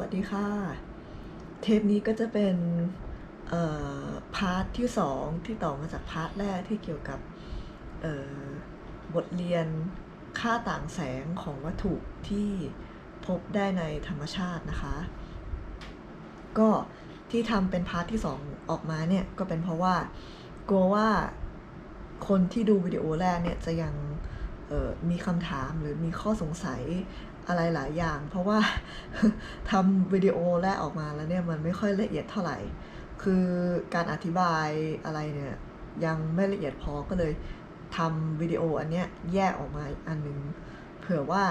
วัสดีค่ะ เทปนี้ก็จะเป็นพาร์ทที่สองที่ต่อมาจากพาร์ทแรกที่เกี่ยวกับบทเรียนค่าต่างแสงของวัตถุที่พบได้ในธรรมชาตินะคะ ก็ที่ทำเป็นพาร์ทที่สองออกมาเนี่ย ก็เป็นเพราะว่ากลัวว่าคนที่ดูวิดีโอแรกเนี่ยจะยังมีคำถามหรือมีข้อสงสัย อะไรหลายอย่าง เพราะว่าทำวิดีโอแรกออกมาแล้วเนี่ยมันไม่ค่อยละเอียดเท่าไหร่ คือการอธิบายอะไรเนี่ยยังไม่ละเอียดพอก็เลยทำวิดีโออันเนี้ยแยกออกมาอันหนึง เผื่อว่า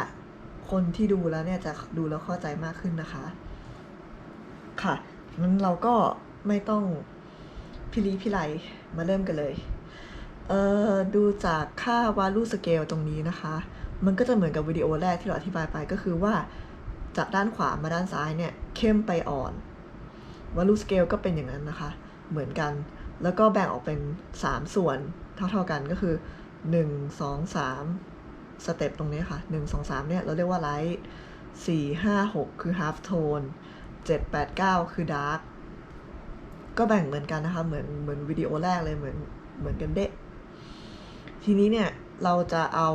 คนที่ดูแล้วเนี่ยจะดูแล้วเข้าใจมากขึ้นนะคะ ค่ะงั้นเราก็ไม่ต้องพิลีพิไลมาเริ่มกันเลย เอ่อ ดูจากค่าวาลูสเกลตรงนี้นะคะ มันก็จะเหมือนกับวิดีโอแรกที่เราอธิบายไปก็คือว่า จากด้านขวามาด้านซ้ายเนี่ยเข้มไปอ่อนวาลูสเกลก็เป็นอย่างนั้นนะคะ เหมือนกัน แล้วก็แบ่งออกเป็น 3 ส่วนเท่าๆกันก็คือ 1 2 3 สเต็ปตรงนี้ค่ะ 1 2 3 เนี่ยเราเรียกว่าไลท์4 5 6 คือ half tone 7 8 9 คือ dark ก็แบ่งเหมือนกันนะคะ เหมือนเหมือนวิดีโอแรกเลยเหมือนเหมือนกันเดะทีนี้เนี่ยเราจะเอา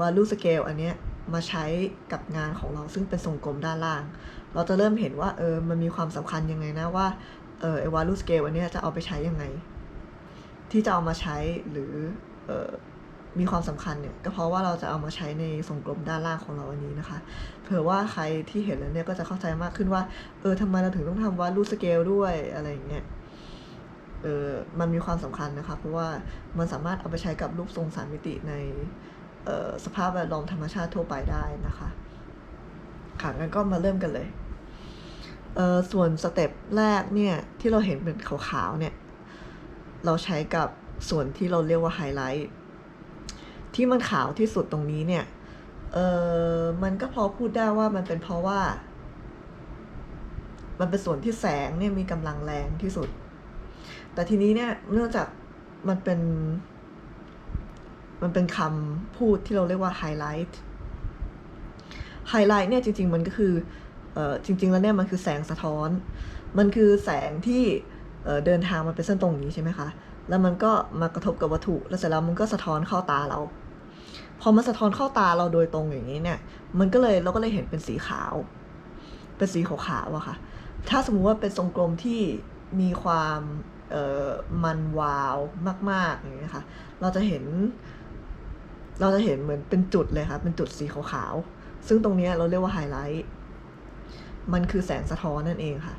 value scale อันเนี้ยมาใช้กับงานของเราซึ่งเป็นทรงกลมด้านล่าง เราจะเริ่มเห็นว่าเออมันมีความสำคัญยังไงนะว่าเออไอ้ value scale อันเนี้ยจะเอาไปใช้ยังไง ที่จะเอามาใช้หรือเออมีความสำคัญเนี่ยก็เพราะว่าเราจะเอามาใช้ในทรงกลมด้านล่างของเราอันนี้นะคะ เผื่อว่าใครที่เห็นแล้วเนี่ยก็จะเข้าใจมากขึ้นว่า เออทำไมเราถึงต้องทำ value scale ด้วยอะไรอย่างเงี้ยเออมันมีความสำคัญนะคะ เพราะว่ามันสามารถเอาไปใช้กับรูปทรงสามมิติใน สภาพแวดล้อมธรรมชาติทั่วไปได้นะคะ ค่ะงั้นก็มาเริ่มกันเลยเออส่วนสเต็ปแรกเนี่ยที่เราเห็นเป็นขาวๆเนี่ย เราใช้กับส่วนที่เราเรียกว่าไฮไลท์ที่มันขาวที่สุดตรงนี้เนี่ย เออมันก็พอพูดได้ว่ามันเป็นเพราะว่า มันเป็นส่วนที่แสงเนี่ยมีกำลังแรงที่สุด แต่ทีนี้เนี่ยเนื่องจากมันเป็น มันเป็นคำพูดที่เราเรียกว่าไฮไลท์ไฮไลท์เนี่ยจริง ๆ มันก็คือเออจริง ๆ แล้วเนี่ยมันคือแสงสะท้อน มันคือแสงที่เเดินทางมาเป็นเส้นตรงนี้ใช่ไหมคะ แล้วมันก็มากระทบกับวัตถุ แล้วเสร็จแล้วมันก็สะท้อนเข้าตาเรา พอมันสะท้อนเข้าตาเราโดยตรงอย่างนี้เนี่ย มันก็เลยเราก็เลยเห็นเป็นสีขาว เป็นสีขาวๆอะค่ะ ถ้าสมมุติว่าเป็นทรงกลมที่มีความเออมันวาวมากๆอย่างเงี้ค่ะ เราจะเห็น เราจะเห็นเหมือนเป็นจุดเลยค่ะเป็นจุดสีขาวๆ ซึ่งตรงนี้เราเรียกว่าไฮไลท์ มันคือแสงสะท้อนนั่นเองค่ะ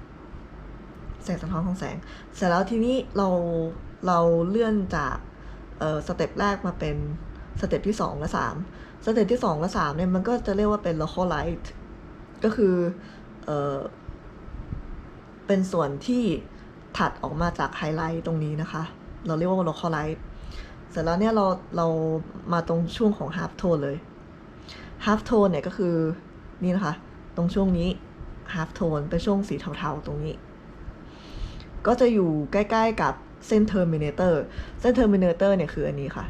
แสงสะท้อนของแสง เสร็จแล้วทีนี้เราเราเลื่อนจากเอ่อสเต็ปแรกมาเป็นสเต็ปที่สองและสามสเต็ปที่สองและสามเนี่ย มันก็จะเรียกว่าเป็น local light ก็คือเอ่อเป็นส่วนที่ถัดออกมาจากไฮไลท์ตรงนี้นะคะ เราเรียกว่า local light เสร็จแล้วเนี่ยเราเรามาตรงช่วงของ half tone เลย half tone เนี่ยก็คือนี่นะคะ ตรงช่วงนี้ half tone เป็นช่วงสีเทาๆตรงนี้ ก็จะอยู่ใกล้ๆกับเส้น terminator เส้น terminator เนี่ยคืออันนี้ค่ะ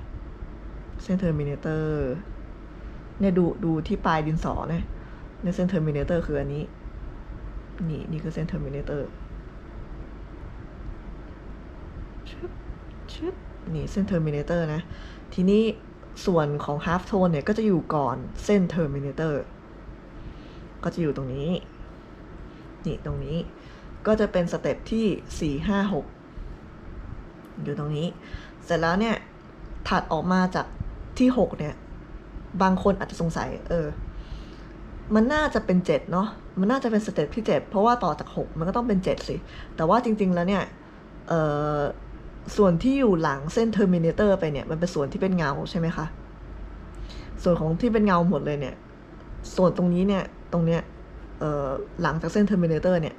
เส้น terminator เนี่ยดูดูที่ปลายดินสอเนี่ยในเส้น terminator คืออันนี้ นี่นี่คือเส้น terminator ชึบชึบ นี่เส้น terminator นะ ทีนี้ส่วนของ half tone เนี่ยก็จะอยู่ก่อนเส้น terminator ก็จะอยู่ตรงนี้ นี่ตรงนี้ก็จะเป็นสเต็ปที่สี่ห้าหกอยู่ตรงนี้ เสร็จแล้วเนี่ย ถัดออกมาจากที่หกเนี่ย บางคนอาจจะสงสัย เออ มันน่าจะเป็นเจ็ดเนาะมันน่าจะเป็นสเต็ปที่เจ็ดเพราะว่าต่อจากหกมันก็ต้องเป็นเจ็ดสิ แต่ว่าจริง ๆ แล้วเนี่ย เออ ส่วนที่อยู่หลังเส้นเทอร์มินเตอร์ไปเนี่ย มันเป็นส่วนที่เป็นเงาใช่ไหมคะ ส่วนของที่เป็นเงาหมดเลยเนี่ย ส่วนตรงนี้เนี่ย ตรงเนี้ยหลังจากเส้นเทอร์มินเตอร์เนี่ย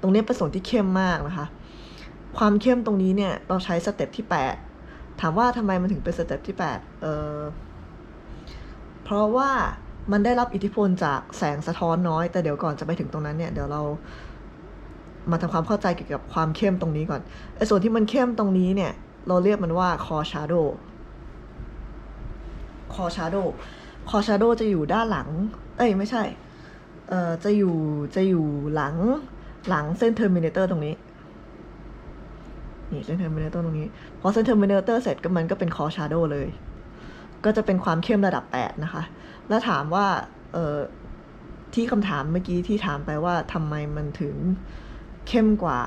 ตรงเนี้ยเป็นส่วนที่เข้มมากนะคะ ความเข้มตรงนี้เนี่ย เราใช้สเต็ปที่แปดถามว่าทำไมมันถึงเป็นสเต็ปที่แปดเออเพราะว่ามันได้รับอิทธิพลจากแสงสะท้อนน้อย แต่เดี๋ยวก่อนจะไปถึงตรงนั้นเนี่ย เดี๋ยวเรา มาทำความเข้าใจเกี่ยวกับความเข้มตรงนี้ก่อนไอ้ส่วนที่มันเข้มตรงนี้เนี่ย เราเรียกมันว่า core shadow core shadow core shadow จะอยู่ด้านหลัง เอ้ยไม่ใช่ เอ่อจะอยู่จะอยู่หลังหลังเส้นเทอร์มินเตอร์ตรงนี้ นี่เส้นเทอร์มินเตอร์ตรงนี้ พอเส้นเทอร์มินเตอร์เสร็จก็มันก็เป็นคอชาร์โดเลย ก็จะเป็นความเข้มระดับ 8 นะคะ แล้วถามว่า เอ่อที่คำถามเมื่อกี้ที่ถามไปว่าทำไมมันถึง เข้มกว่า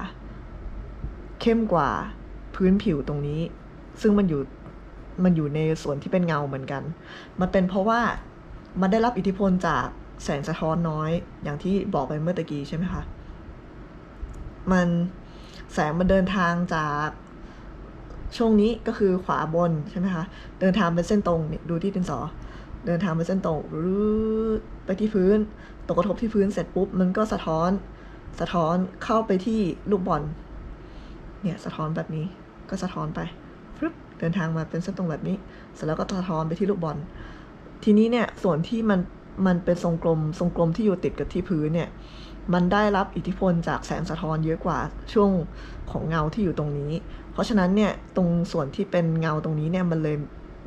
เข้มกว่าพื้นผิวตรงนี้ ซึ่งมันอยู่มันอยู่ในส่วนที่เป็นเงาเหมือนกัน มันเป็นเพราะว่ามันได้รับอิทธิพลจากแสงสะท้อนน้อย อย่างที่บอกไปเมื่อตะกี้ใช่ไหมคะ มันแสงมันเดินทางจากช่วงนี้ก็คือขวาบนใช่ไหมคะ เดินทางเป็นเส้นตรงนี่ดูที่ดินสอ เดินทางเป็นเส้นตรงรืดไปที่พื้น ตกกระทบที่พื้นเสร็จปุ๊บ มันก็สะท้อน สะท้อนเข้าไปที่ลูกบอล เนี่ยสะท้อนแบบนี้ก็สะท้อนไปฟึบเดินทางมาเป็นเส้นตรงแบบนี้ เสร็จแล้วก็สะท้อนไปที่ลูกบอล ทีนี้เนี่ยส่วนที่มันมันเป็นทรงกลมทรงกลมที่อยู่ติดกับที่พื้นเนี่ยมันได้รับอิทธิพลจากแสงสะท้อนเยอะกว่าช่วงของเงาที่อยู่ตรงนี้ เพราะฉะนั้นเนี่ยตรงส่วนที่เป็นเงาตรงนี้เนี่ยมันเลย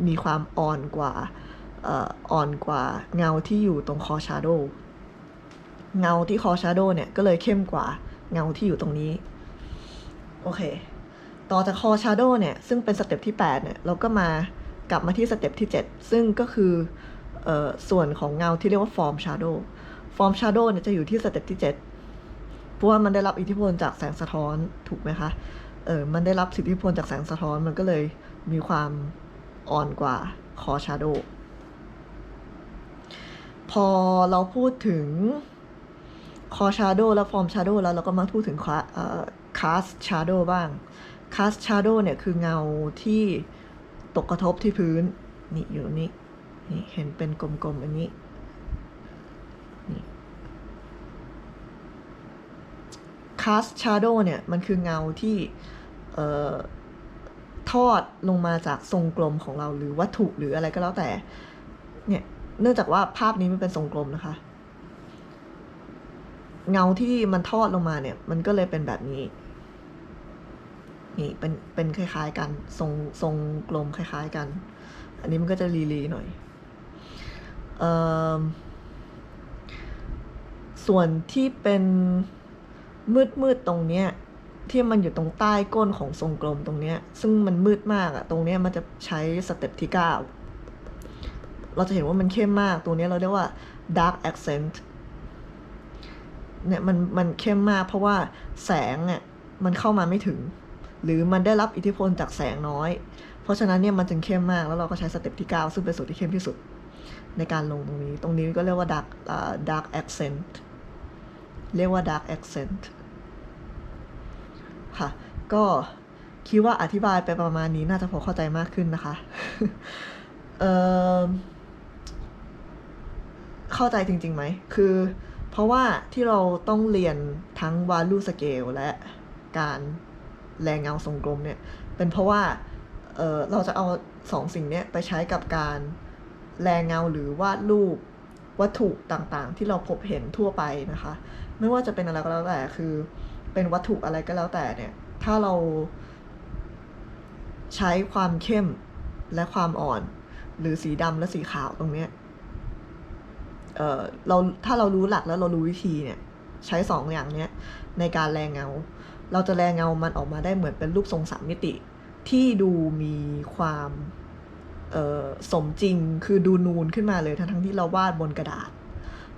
มีความอ่อนกว่าอ่ออ่อนกว่าเงาที่อยู่ตรงคอชาโดว์ เงาที่คอชาร์โดเนี่ยก็เลยเข้มกว่าเงาที่อยู่ตรงนี้ โอเค ต่อจากคอชาร์โดเนี่ยซึ่งเป็นสเต็ปที่ 8 เนี่ย เราก็มากลับมาที่สเต็ปที่ 7 ซึ่งก็คืออส่วนของเงาที่เรียกว่าฟอร์มชาร์โดฟอร์มชาร์โดเนี่ยจะอยู่ที่สเต็ปที่ 7 เพราะว่ามันได้รับอิทธิพลจากแสงสะท้อนถูกไหมคะเออมันได้รับอิทธิพลจากแสงสะท้อนมันก็เลยมีความอ่อนกว่าคอชาร์โดพอเราพูดถึง คอชาร์โดและฟอร์มชาร์โดแล้วเราก็มาพูดถึงคาสชาร์โดบ้างคาสชาร์โดเนี่ยคือเงาที่ตกกระทบที่พื้น นี่อยู่นี่นี่เห็นเป็นกลมๆอันนี้นี่คาสชาร์โดเนี่ยมันคือเงาที่เอ่อทอดลงมาจากทรงกลมของเราหรือวัตถุหรืออะไรก็แล้วแต่เนี่ยเนื่องจากว่าภาพนี้มันเป็นทรงกลมนะคะ เงาที่มันทอดลงมาเนี่ย มันก็เลยเป็นแบบนี้ นี่เป็นเป็นคล้าย ๆ กันทรงทรงกลมคล้าย ๆ กัน อันนี้มันก็จะลีๆหน่อยเอ่อส่วนที่เป็นมืดมืดๆตรงเนี้ยที่มันอยู่ตรงใต้ก้นของทรงกลมตรงเนี้ย ซึ่งมันมืดมากอะตรงเนี้ยมันจะใช้สเต็ปที่ 9 เราจะเห็นว่ามันเข้มมาก ตัวนี้เราเรียกว่า dark accent เนี่ยมันมันเข้มมากเพราะว่าแสงเนี่ยมันเข้ามาไม่ถึง หรือมันได้รับอิทธิพลจากแสงน้อย เพราะฉะนั้นเนี่ยมันจึงเข้มมากแล้วเราก็ใช้สเต็ปที่ 9 ซึ่งเป็นส่วนที่เข้มที่สุดในการลงตรงนี้ ตรงนี้ก็เรียกว่า dark อ่า dark accent เรียกว่า dark accent ค่ะ ก็คิดว่าอธิบายไปประมาณนี้น่าจะพอเข้าใจมากขึ้นนะคะ เออเข้าใจจริงๆไหม คือ เพราะว่าที่เราต้องเรียนทั้ง value scale และการแรงเงาทรงกลมเนี่ย เป็นเพราะว่าเออเราจะเอาสองสิ่งนี้ไปใช้กับการแรงเงาหรือวาดรูปวัตถุต่างๆ ที่เราพบเห็นทั่วไปนะคะ ไม่ว่าจะเป็นอะไรก็แล้วแต่คือเป็นวัตถุอะไรก็แล้วแต่เนี่ย ถ้าเราใช้ความเข้มและความอ่อน หรือสีดำและสีขาวตรงเนี้ย เออเราถ้าเรารู้หลักแล้วเรารู้วิธีเนี่ยใช้สองอย่างเนี้ยในการแรงเงา เราจะแรงเงามันออกมาได้เหมือนเป็นรูปทรงสามมิติ ที่ดูมีความเอสมจริงคือดูนูนขึ้นมาเลยทั้งทั้งที่เราวาดบนกระดาษ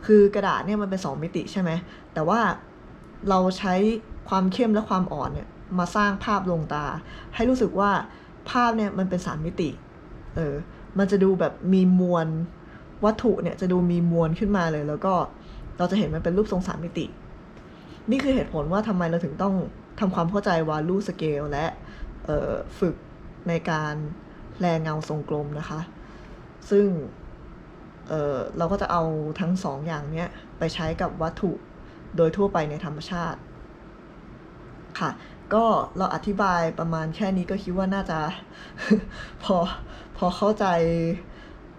คือกระดาษเนี่ยมันเป็นสองมิติใช่ไหมแต่ว่าเราใช้ความเข้มและความอ่อนเนี่ยมาสร้างภาพลงตา ให้รู้สึกว่าภาพเนี่ยมันเป็นสามมิติเออมันจะดูแบบมีมวล วัตถุเนี่ยจะดูมีมวลขึ้นมาเลย แล้วก็เราจะเห็นมันเป็นรูปทรงสามมิติ นี่คือเหตุผลว่าทำไมเราถึงต้องทำความเข้าใจวาลูสเกลและฝึกในการแรงเงาทรงกลมนะคะ ซึ่งเเราก็จะเอาทั้งสองอย่างเนี้ยไปใช้กับวัตถุโดยทั่วไปในธรรมชาติ ค่ะ ก็เราอธิบายประมาณแค่นี้ก็คิดว่าน่าจะ พอพอเข้าใจ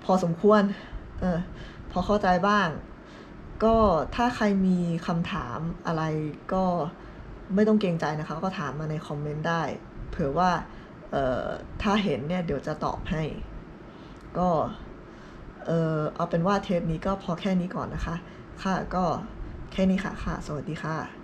พอสมควร เออพอเข้าใจบ้าง ก็ถ้าใครมีคำถามอะไรก็ไม่ต้องเกรงใจนะคะ ก็ถามมาในคอมเมนต์ได้ เผื่อว่าเอ่อถ้าเห็นเนี่ยเดี๋ยวจะตอบให้ ก็เออเอาเป็นว่าเทปนี้ก็พอแค่นี้ก่อนนะคะ ค่ะก็แค่นี้ค่ะค่ะ สวัสดีค่ะ